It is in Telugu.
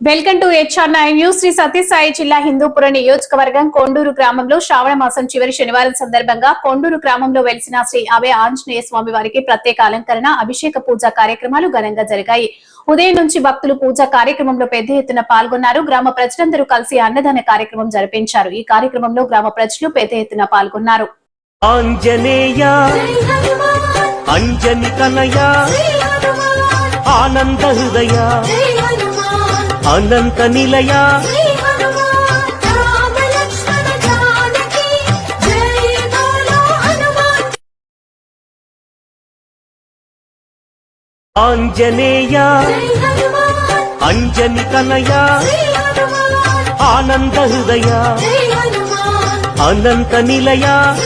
Welcome to HR nine news. Shri Sathya Sai జిల్లా హిందూపుర నియోజకవర్గం కొండూరు గ్రామంలో శ్రావణ మాసం చివరి శనివారం సందర్భంగా కొండూరు గ్రామంలో వెలిసిన శ్రీ అవే ఆంజనేయ స్వామి వారికి ప్రత్యేక అలంకరణ అభిషేక పూజ కార్యక్రమాలు ఘనంగా జరిగాయి. ఉదయం నుంచి భక్తులు పూజా కార్యక్రమంలో పెద్ద ఎత్తున పాల్గొన్నారు. గ్రామ ప్రజలందరూ కలిసి అన్నదాన కార్యక్రమం జరిపించారు. ఈ కార్యక్రమంలో గ్రామ ప్రజలు పెద్ద ఎత్తున పాల్గొన్నారు. ఆనంద హృదయ అనంత నిలయ ఆంజనేయ అంజని కనయ ఆనంద హృదయ అనంత నిలయ